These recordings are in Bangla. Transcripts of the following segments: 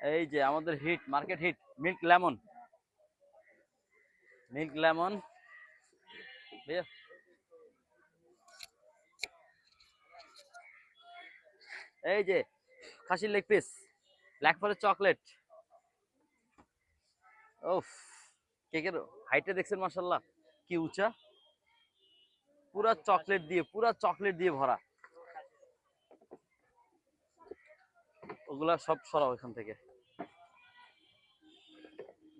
এই যে আমাদের hit, market hit, milk lemon. Milk lemon. এই যে খাসির leg piece, black forest chocolate. ওফ কেকের হাইটে দেখছেন মার্শাল্লাহ কি উঁচা। পুরা চকলেট দিয়ে, পুরা চকলেট দিয়ে ভরা। ওগুলা সব সরাও এখান থেকে।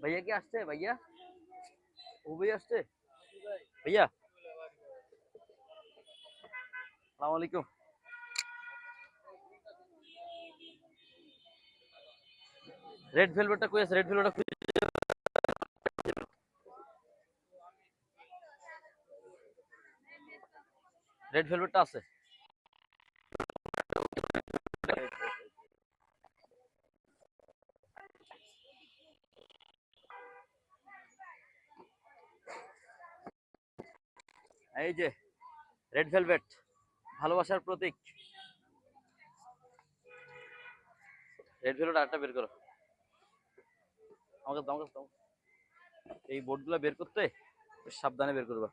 ভাইয়া কি আসছে ভাইয়া ও ভাই আসছে ভাইয়া সালাম আলাইকুম রেড ভেলভেটটা কই আছে রেড ভেলভেটটা খুঁজে রেড ভেলভেটটা আছে এই যে রেড ভেলভেট ভালোবাসার প্রতীক। রেড ভেলভেট আরেকটা বের করো। আমাকে দাও দাও। এই বোর্ডগুলো বের করতে সাবধানে বের করবা।